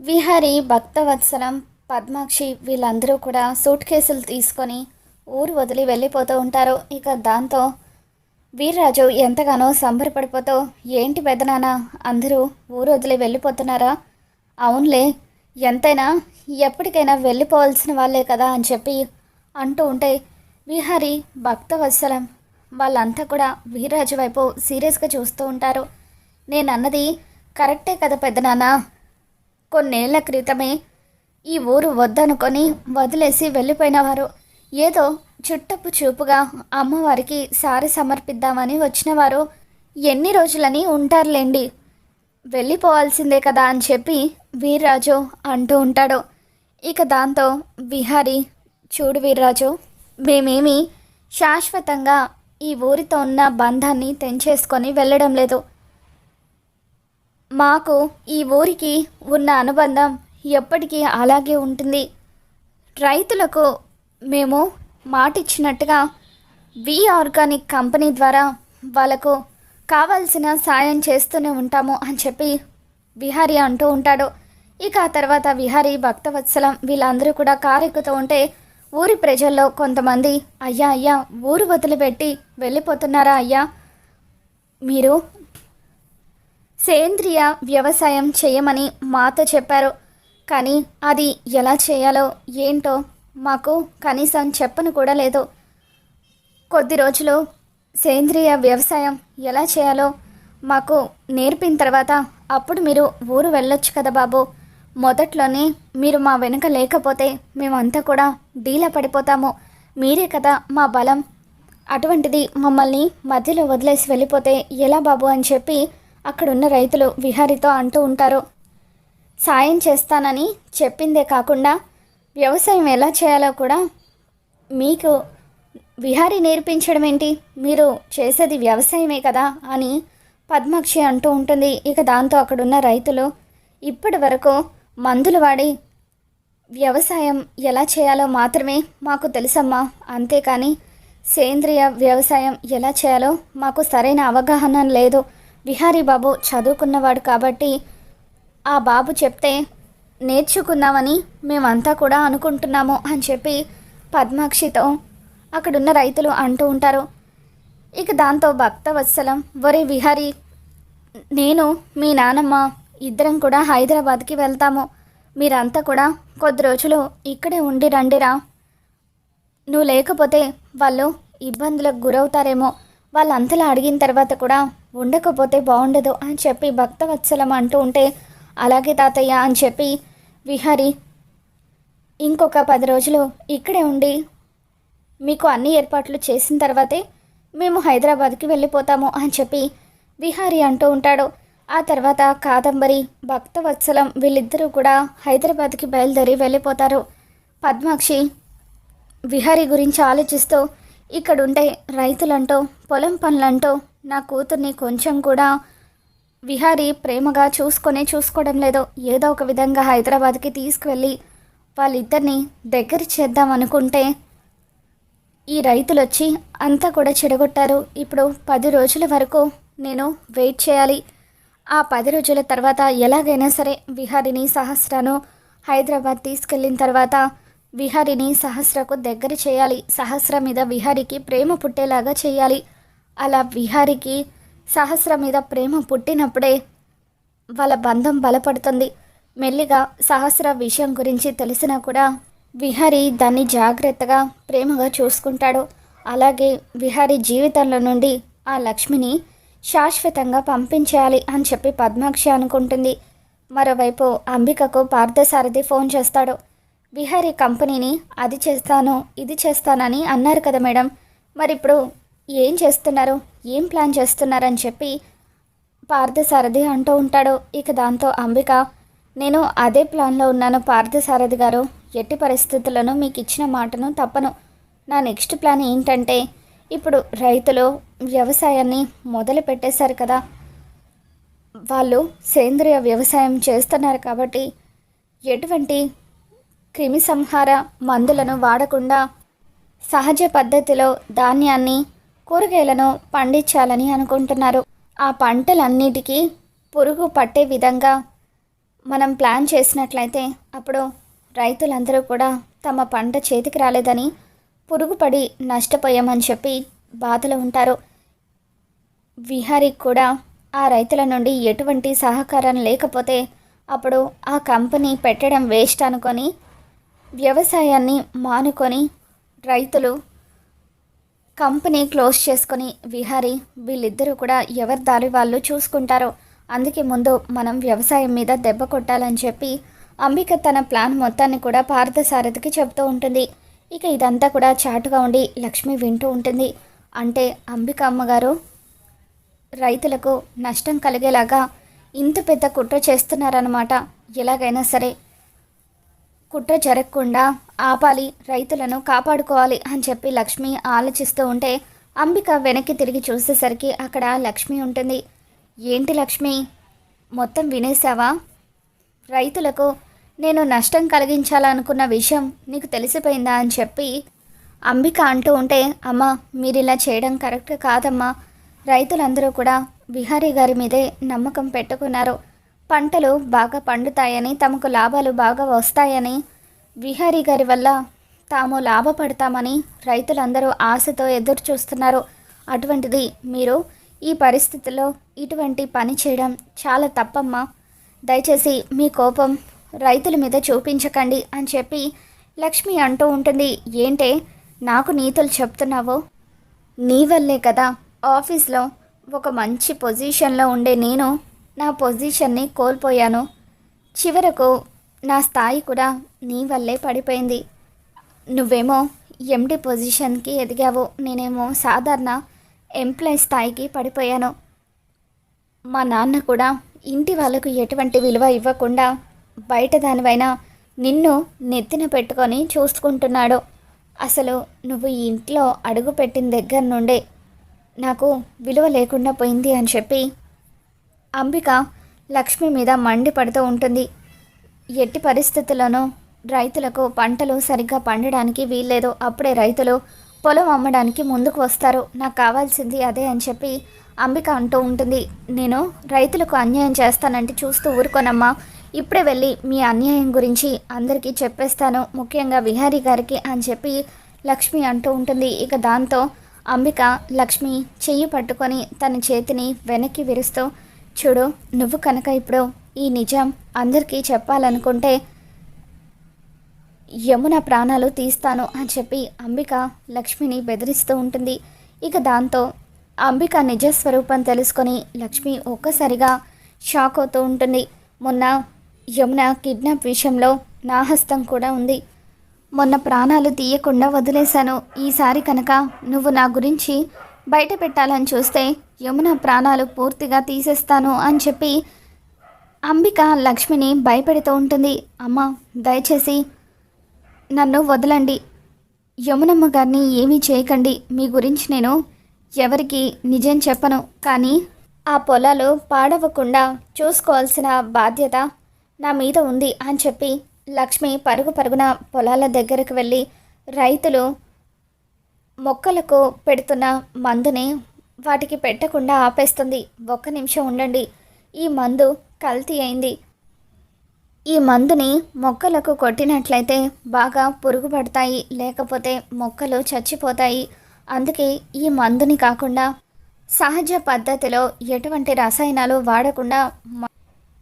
విహారి భక్తవత్సలం పద్మాక్షి వీళ్ళందరూ కూడా సూట్ కేసులు తీసుకొని ఊరు వదిలి వెళ్ళిపోతూ ఉంటారు. ఇక దాంతో వీర్రాజు ఎంతగానో సంబరపడిపోతూ ఏంటి పెదనాన్న అందరూ ఊరు వదిలి వెళ్ళిపోతున్నారా? అవునులే ఎంతైనా ఎప్పటికైనా వెళ్ళిపోవాల్సిన వాళ్ళే కదా అని చెప్పి అంటూ ఉంటే విహారి భక్తవత్సలం వాళ్ళంతా కూడా వీర్రాజు వైపు సీరియస్గా చూస్తూ ఉంటారు. నేను అన్నది కరెక్టే కదా పెద్దనాన్న కొన్నేళ్ళ క్రితమే ఈ ఊరు వద్దనుకొని వదిలేసి వెళ్ళిపోయినవారు. ఏదో చుట్టపు చూపుగా అమ్మవారికి సారి సమర్పిద్దామని వచ్చినవారు. ఎన్ని రోజులని ఉంటారులేండి. వెళ్ళిపోవాల్సిందే కదా అని చెప్పి వీర్రాజు అంటూ ఉంటాడు. ఇక దాంతో విహారి చూడు వీర్రాజు మేమేమి శాశ్వతంగా ఈ ఊరితో ఉన్న బంధాన్ని తెంచేసుకొని వెళ్ళడం లేదు. మాకు ఈ ఊరికి ఉన్న అనుబంధం ఎప్పటికీ అలాగే ఉంటుంది. రైతులకు మేము మాటిచ్చినట్టుగా వి ఆర్గానిక్ కంపెనీ ద్వారా వాళ్ళకు కావాల్సిన సాయం చేస్తూనే ఉంటాము అని చెప్పి విహారి అంటూ ఉంటాడు. ఇక ఆ తర్వాత విహారి భక్తవత్సలం వీళ్ళందరూ కూడా కారెక్కుతూ ఉంటే ఊరి ప్రజల్లో కొంతమంది అయ్యా అయ్యా ఊరు వదిలిపెట్టి వెళ్ళిపోతున్నారా అయ్యా? మీరు సేంద్రియ వ్యవసాయం చేయమని మాతో చెప్పారు. కానీ అది ఎలా చేయాలో ఏంటో మాకు కనీసం చెప్పను కూడా లేదు. కొద్ది రోజులు సేంద్రియ వ్యవసాయం ఎలా చేయాలో మాకు నేర్పిన తర్వాత అప్పుడు మీరు ఊరు వెళ్ళొచ్చు కదా బాబు. మొదట్లోనే మీరు మా వెనుక లేకపోతే మేమంతా కూడా డీలా పడిపోతాము. మీరే కదా మా బలం. అటువంటిది మమ్మల్ని మధ్యలో వదిలేసి వెళ్ళిపోతే ఎలా బాబు అని చెప్పి అక్కడున్న రైతులు విహారితో అంటూ ఉంటారు. సాయం చేస్తానని చెప్పిందే కాకుండా వ్యవసాయం ఎలా చేయాలో కూడా మీకు విహారి నేర్పించడం ఏంటి మీరు చేసేది వ్యవసాయమే కదా అని పద్మాక్షి అంటూ ఉంటుంది. ఇక దాంతో అక్కడున్న రైతులు ఇప్పటి వరకు మందులు వాడి వ్యవసాయం ఎలా చేయాలో మాత్రమే మాకు తెలుసమ్మా. అంతేకాని సేంద్రియ వ్యవసాయం ఎలా చేయాలో మాకు సరైన అవగాహన లేదు. విహారీ బాబు చదువుకున్నవాడు కాబట్టి ఆ బాబు చెప్తే నేర్చుకుందామని మేమంతా కూడా అనుకుంటున్నాము అని చెప్పి పద్మాక్షితో అక్కడున్న రైతులు అంటూ ఉంటారు. ఇక దాంతో భక్తవత్సలం వరే విహారీ నేను మీ నానమ్మ ఇద్దరం కూడా హైదరాబాద్కి వెళ్తాము. మీరంతా కూడా కొద్ది రోజులు ఇక్కడే ఉండి రండిరా. నువ్వు లేకపోతే వాళ్ళు ఇబ్బందులకు గురవుతారేమో వాళ్ళంతలా అడిగిన తర్వాత కూడా ఉండకపోతే బాగుండదు అని చెప్పి భక్తవత్సలం అంటూ ఉంటే అలాగే తాతయ్య అని చెప్పి విహారి ఇంకొక పది రోజులు ఇక్కడే ఉండి మీకు అన్ని ఏర్పాట్లు చేసిన తర్వాతే మేము హైదరాబాద్కి వెళ్ళిపోతాము అని చెప్పి విహారి అంటూ ఉంటాడు. ఆ తర్వాత కాదంబరి భక్తవత్సలం వీళ్ళిద్దరూ కూడా హైదరాబాద్కి బయలుదేరి వెళ్ళిపోతారు. పద్మాక్షి విహారీ గురించి ఆలోచిస్తూ ఇక్కడుండే రైతులంటూ పొలం పనులంటూ నా కూతుర్ని కొంచెం కూడా విహారి ప్రేమగా చూసుకొనే చూసుకోవడం లేదో. ఏదో ఒక విధంగా హైదరాబాద్కి తీసుకువెళ్ళి వాళ్ళిద్దరిని దగ్గర చేద్దాం అనుకుంటే ఈ రైతులు వచ్చి అంతా కూడా చెడగొట్టారు. ఇప్పుడు పది రోజుల వరకు నేను వెయిట్ చేయాలి. ఆ పది రోజుల తర్వాత ఎలాగైనా సరే విహారిని సహస్రను హైదరాబాద్ తీసుకెళ్ళిన తర్వాత విహారిని సహస్రకు దగ్గర చేయాలి. సహస్ర మీద విహారికి ప్రేమ పుట్టేలాగా చేయాలి. అలా విహారికి సహస్ర మీద ప్రేమ పుట్టినప్పుడే వాళ్ళ బంధం బలపడుతుంది. మెల్లిగా సహస్ర విషయం గురించి తెలిసినా కూడా విహారి దాన్ని జాగ్రత్తగా ప్రేమగా చూసుకుంటాడు. అలాగే విహారి జీవితంలో నుండి ఆ లక్ష్మిని శాశ్వతంగా పంపించేయాలి అని చెప్పి పద్మాక్షి అనుకుంటుంది. మరోవైపు అంబికకు పార్థసారథి ఫోన్ చేస్తాడు. విహారీ కంపెనీని అది చేస్తాను ఇది చేస్తానని అన్నారు కదా మేడం. మరి ఇప్పుడు ఏం చేస్తున్నారు? ఏం ప్లాన్ చేస్తున్నారని చెప్పి పార్థసారథి అంటూ ఉంటాడు. ఇక దాంతో అంబిక నేను అదే ప్లాన్లో ఉన్నాను పార్థసారథి గారు. ఎట్టి పరిస్థితులను మీకు ఇచ్చిన మాటను తప్పను. నా నెక్స్ట్ ప్లాన్ ఏంటంటే ఇప్పుడు రైతులు వ్యవసాయాన్ని మొదలు పెట్టేశారు కదా. వాళ్ళు సేంద్రియ వ్యవసాయం చేస్తున్నారు కాబట్టి ఎటువంటి క్రిమిసంహార మందులను వాడకుండా సహజ పద్ధతిలో ధాన్యాన్ని కూరగాయలను పండించాలని అనుకుంటున్నారు. ఆ పంటలన్నిటికీ పురుగు పట్టే విధంగా మనం ప్లాన్ చేసినట్లయితే అప్పుడు రైతులందరూ కూడా తమ పంట చేతికి రాలేదని పురుగుపడి నష్టపోయామని చెప్పి బాధలో ఉంటారు. విహారీ కూడా ఆ రైతుల నుండి ఎటువంటి సహకారం లేకపోతే అప్పుడు ఆ కంపెనీ పెట్టడం వేస్ట్ అనుకొని వ్యవసాయాన్ని మానుకొని రైతులు కంపెనీ క్లోజ్ చేసుకొని విహారీ వీళ్ళిద్దరూ కూడా ఎవరి దారి వాళ్ళు చూసుకుంటారో అందుకే ముందు మనం వ్యవసాయం మీద దెబ్బ కొట్టాలని చెప్పి అంబిక తన ప్లాన్ మొత్తాన్ని కూడా పార్థసారథికి చెప్తూ ఉంటుంది. ఇక ఇదంతా కూడా చాటుగా ఉండి లక్ష్మి వింటూ ఉంటుంది. అంటే అంబిక అమ్మగారు రైతులకు నష్టం కలిగేలాగా ఇంత పెద్ద కుట్ర చేస్తున్నారన్నమాట. ఎలాగైనా సరే కుట్ర జరగకుండా ఆపాలి రైతులను కాపాడుకోవాలి అని చెప్పి లక్ష్మి ఆలోచిస్తూ ఉంటే అంబిక వెనక్కి తిరిగి చూసేసరికి అక్కడ లక్ష్మి ఉంటుంది. ఏంటి లక్ష్మి? మొత్తం వినేసావా రైతులకు నేను నష్టం కలిగించాలనుకున్న విషయం నీకు తెలిసిపోయిందా? అని చెప్పి అంబిక అంటూ ఉంటే అమ్మ మీరు ఇలా చేయడం కరెక్ట్ కాదమ్మా. రైతులందరూ కూడా విహారీ గారి మీదే నమ్మకం పెట్టుకున్నారు. పంటలు బాగా పండుతాయని తమకు లాభాలు బాగా వస్తాయని విహారీ గారి వల్ల తాము లాభపడతామని రైతులందరూ ఆశతో ఎదురు చూస్తున్నారు అటువంటిది మీరు ఈ పరిస్థితిలో ఇటువంటి పని చేయడం చాలా తప్పమ్మా. దయచేసి మీ కోపం రైతుల మీద చూపించకండి అని చెప్పి లక్ష్మి అంటూ ఉంటుంది. ఏంటే నాకు నీతులు చెప్తున్నావు? నీ వల్లే కదా ఆఫీస్లో ఒక మంచి పొజిషన్లో ఉండే నేను నా పొజిషన్ని కోల్పోయాను. చివరకు నా స్థాయి కూడా నీ వల్లే పడిపోయింది. నువ్వేమో ఎండి పొజిషన్కి ఎదిగావు. నేనేమో సాధారణ ఎంప్లాయ్ స్థాయికి పడిపోయాను. మా నాన్న కూడా ఇంటి వాళ్ళకు ఎటువంటి విలువ ఇవ్వకుండా బయట దానివైన నిన్ను నెత్తిన పెట్టుకొని చూసుకుంటున్నాడు. అసలు నువ్వు ఈ ఇంట్లో అడుగు పెట్టిన దగ్గర నుండే నాకు విలువ లేకుండా పోయింది అని చెప్పి అంబిక లక్ష్మి మీద మండిపడుతూ ఉంటుంది. ఎట్టి పరిస్థితుల్లోనూ రైతులకు పంటలు సరిగ్గా పండడానికి వీల్లేదు. అప్పుడే రైతులు పొలం అమ్మడానికి ముందుకు వస్తారు. నాకు కావాల్సింది అదే అని చెప్పి అంబిక అంటూ ఉంటుంది. నేను రైతులకు అన్యాయం చేస్తానంటే చూస్తూ ఊరుకోనమ్మా. ఇప్పుడే వెళ్ళి మీ అన్యాయం గురించి అందరికీ చెప్పేస్తాను. ముఖ్యంగా విహారీ గారికి అని చెప్పి లక్ష్మి అంటూ ఉంటుంది. ఇక దాంతో అంబిక లక్ష్మి చెయ్యి పట్టుకొని తన చేతిని వెనక్కి విరుస్తూ చూడు నువ్వు కనుక ఇప్పుడు ఈ నిజం అందరికీ చెప్పాలనుకుంటే యమున ప్రాణాలు తీస్తాను అని చెప్పి అంబిక లక్ష్మిని బెదిరిస్తూ ఉంటుంది. ఇక దాంతో అంబిక నిజస్వరూపం తెలుసుకొని లక్ష్మి ఒక్కసారిగా షాక్ అవుతూ ఉంటుంది. మొన్న యమున కిడ్నాప్ విషయంలో నా హస్తం కూడా ఉంది. మొన్న ప్రాణాలు తీయకుండా వదిలేశాను. ఈసారి కనుక నువ్వు నా గురించి బయట పెట్టాలని చూస్తే యమున ప్రాణాలు పూర్తిగా తీసేస్తాను అని చెప్పి అంబిక లక్ష్మిని భయపెడుతూ ఉంటుంది. అమ్మ దయచేసి నన్ను వదలండి. యమునమ్మ గారిని ఏమీ చేయకండి. మీ గురించి నేను ఎవరికి నిజం చెప్పను. కానీ ఆ పొలాలు పాడవకుండా చూసుకోవాల్సిన బాధ్యత నా మీద ఉంది అని చెప్పి లక్ష్మి పరుగు పరుగున పొలాల దగ్గరకు వెళ్ళి రైతులు మొక్కలకు పెడుతున్న మందుని వాటికి పెట్టకుండా ఆపేస్తుంది. ఒక్క నిమిషం ఉండండి. ఈ మందు కల్తీ అయింది. ఈ మందుని మొక్కలకు కొట్టినట్లయితే బాగా పురుగు పడతాయి లేకపోతే మొక్కలు చచ్చిపోతాయి. అందుకే ఈ మందుని కాకుండా సహజ పద్ధతిలో ఎటువంటి రసాయనాలు వాడకుండా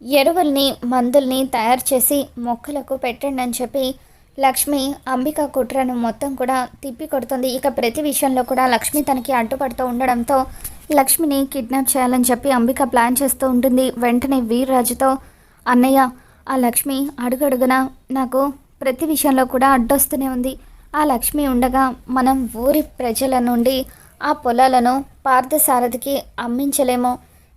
ఎరువుల్ని మందుల్ని తయారు చేసి మొక్కలకు పెట్టండి అని చెప్పి లక్ష్మి అంబిక కుట్రను మొత్తం కూడా తిప్పి కొడుతుంది ఇక ప్రతి విషయంలో కూడా లక్ష్మి తనకి అడ్డుపడుతూ ఉండడంతో లక్ష్మిని కిడ్నాప్ చేయాలని చెప్పి అంబిక ప్లాన్ చేస్తూ ఉంటుంది. వెంటనే వీర్రాజుతో అన్నయ్య ఆ లక్ష్మి అడుగడుగున నాకు ప్రతి విషయంలో కూడా అడ్డొస్తూనే ఉంది. ఆ లక్ష్మి ఉండగా మనం ఊరి ప్రజల నుండి ఆ పొలాలను పార్థసారథికి అమ్మించలేమో.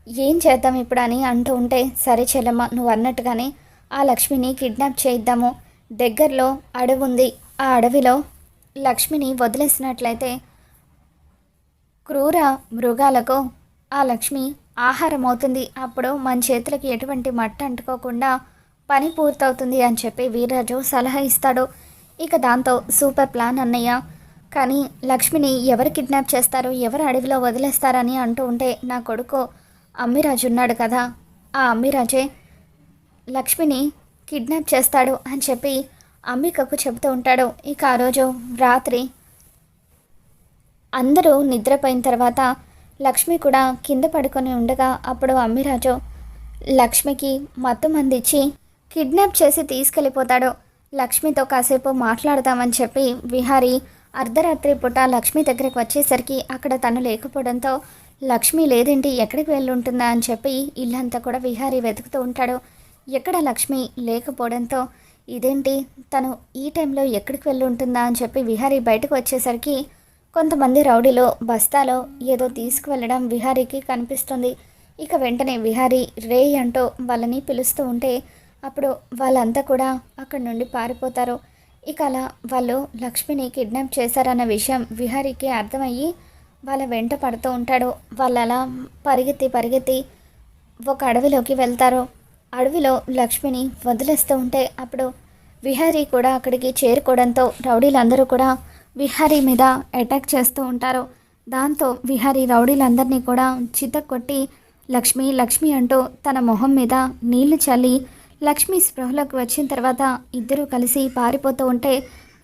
ఏం చేద్దాం ఇప్పుడు అని అంటూ ఉంటే సరే చెల్లమ్మ నువ్వు అన్నట్టుగానే ఆ లక్ష్మిని కిడ్నాప్ చేయిద్దాము. దగ్గరలో అడవి ఉంది ఆ అడవిలో లక్ష్మిని వదిలేసినట్లయితే క్రూర మృగాలకు ఆ లక్ష్మి ఆహారం అవుతుంది అప్పుడు మన చేతులకి ఎటువంటి మట్ట అంటుకోకుండా పని పూర్తవుతుంది అని చెప్పి వీర్రాజు సలహా ఇస్తాడు. ఇక దాంతో సూపర్ ప్లాన్ అన్నయ్య. కానీ లక్ష్మిని ఎవరు కిడ్నాప్ చేస్తారు ఎవరు అడవిలో వదిలేస్తారని అంటూ ఉంటే నా కొడుకు అమ్మిరాజు ఉన్నాడు కదా. ఆ అమ్మిరాజే లక్ష్మిని కిడ్నాప్ చేస్తాడు అని చెప్పి అంబికకు చెబుతూ ఉంటాడు. ఇక ఆ రోజు రాత్రి అందరూ నిద్రపోయిన తర్వాత లక్ష్మి కూడా కింద పడుకొని ఉండగా అప్పుడు అమ్మిరాజు లక్ష్మికి మత్తు మందిచ్చి కిడ్నాప్ చేసి తీసుకెళ్ళిపోతాడు. లక్ష్మితో కాసేపు మాట్లాడదామని చెప్పి విహారీ అర్ధరాత్రి పూట లక్ష్మి దగ్గరికి వచ్చేసరికి అక్కడ తను లేకపోవడంతో లక్ష్మి లేదేంటి ఎక్కడికి వెళ్ళి ఉంటుందా అని చెప్పి ఇల్లంతా కూడా విహారీ వెతుకుతూ ఉంటాడు. ఎక్కడ లక్ష్మి లేకపోవడంతో ఇదేంటి? తను ఈ టైంలో ఎక్కడికి వెళ్ళి ఉంటుందా? అని చెప్పి విహారీ బయటకు వచ్చేసరికి కొంతమంది రౌడీలో బస్తాలో ఏదో తీసుకువెళ్ళడం విహారీకి కనిపిస్తుంది. ఇక వెంటనే విహారీ రే అంటూ వాళ్ళని పిలుస్తూ ఉంటే అప్పుడు వాళ్ళంతా కూడా అక్కడి నుండి పారిపోతారు. ఇక అలా వాళ్ళు లక్ష్మిని కిడ్నాప్ చేశారన్న విషయం విహారీకి అర్థమయ్యి వాళ్ళ వెంట పడుతూ ఉంటాడు. వాళ్ళు అలా పరిగెత్తి పరిగెత్తి ఒక అడవిలోకి వెళ్తారు. అడవిలో లక్ష్మిని వదిలేస్తూ ఉంటే అప్పుడు విహారీ కూడా అక్కడికి చేరుకోవడంతో రౌడీలందరూ కూడా విహారీ మీద అటాక్ చేస్తూ ఉంటారు. దాంతో విహారీ రౌడీలందరినీ కూడా చితక్కొట్టి లక్ష్మి లక్ష్మి అంటూ తన మొహం మీద నీళ్ళు చల్లి లక్ష్మి స్పృహలోకి వచ్చిన తర్వాత ఇద్దరూ కలిసి పారిపోతూ ఉంటే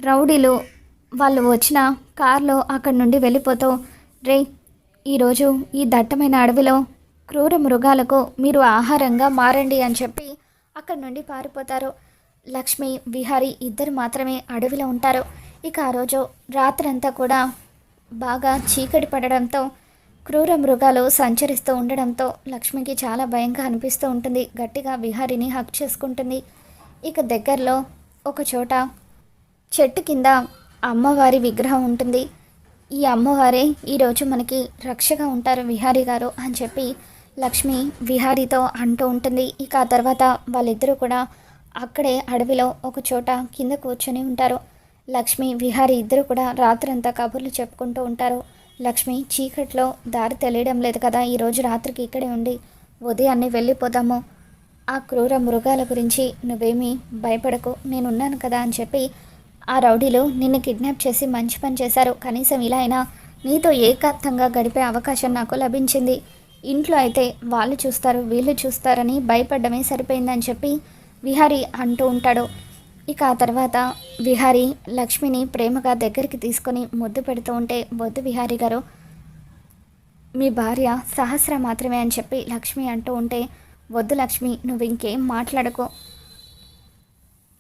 రౌడీలు వాళ్ళు వచ్చిన కార్లో అక్కడి నుండి వెళ్ళిపోతూ రే ఈరోజు ఈ దట్టమైన అడవిలో క్రూర మృగాలకు మీరు ఆహారంగా మారండి అని చెప్పి అక్కడి నుండి పారిపోతారు. లక్ష్మి విహారీ ఇద్దరు మాత్రమే అడవిలో ఉంటారు. ఇక ఆ రోజు రాత్రంతా కూడా బాగా చీకటి పడడంతో క్రూర మృగాలు సంచరిస్తూ ఉండడంతో లక్ష్మికి చాలా భయంగా అనిపిస్తూ ఉంటుంది. గట్టిగా విహారిని హక్ చేసుకుంటుంది. ఇక దగ్గరలో ఒక చోట చెట్టు కింద అమ్మవారి విగ్రహం ఉంటుంది. ఈ అమ్మవారే ఈరోజు మనకి రక్షగా ఉంటారు విహారీ గారు అని చెప్పి లక్ష్మి విహారీతో అంటూ ఉంటుంది. ఇక ఆ తర్వాత వాళ్ళిద్దరూ కూడా అక్కడే అడవిలో ఒక చోట కింద కూర్చొని ఉంటారు. లక్ష్మి విహారి ఇద్దరు కూడా రాత్రంతా కబుర్లు చెప్పుకుంటూ ఉంటారు. లక్ష్మి చీకట్లో దారి తెలియడం లేదు కదా ఈరోజు రాత్రికి ఇక్కడే ఉండి ఉదయాన్నే వెళ్ళిపోదాము. ఆ క్రూర మృగాల గురించి నువ్వేమీ భయపడకు నేనున్నాను కదా అని చెప్పి ఆ రౌడీలు నిన్ను కిడ్నాప్ చేసి మంచి పని చేశారు. కనీసం ఇలా అయినా నీతో ఏకాంతంగా గడిపే అవకాశం నాకు లభించింది. ఇంట్లో అయితే వాళ్ళు చూస్తారు వీళ్ళు చూస్తారని భయపడ్డమే సరిపోయిందని చెప్పి విహారీ అంటూ ఉంటాడు. ఇక ఆ తర్వాత విహారీ లక్ష్మిని ప్రేమగా దగ్గరికి తీసుకొని ముద్దు పెడుతూ ఉంటే వద్దు విహారీ గారు మీ భార్య సహస్ర మాత్రమే అని చెప్పి లక్ష్మి అంటూ ఉంటే వద్దు లక్ష్మి నువ్వు ఇంకేం మాట్లాడకో.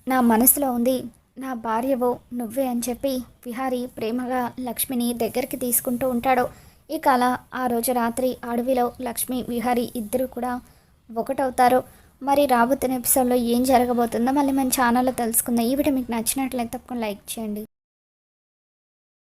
నా మనసులో ఉంది నా భార్యవో నువ్వే అని చెప్పి విహారీ ప్రేమగా లక్ష్మిని దగ్గరికి తీసుకుంటూ ఉంటాడు. ఇక అలా ఆ రోజు రాత్రి అడవిలో లక్ష్మి విహారి ఇద్దరు కూడా ఒకటవుతారు. మరి రాబోతున్న ఎపిసోడ్లో ఏం జరగబోతుందో మళ్ళీ మన ఛానల్లో తెలుసుకుందాం. ఈ వీడియో మీకు నచ్చినట్లయితే తప్పకుండా లైక్ చేయండి.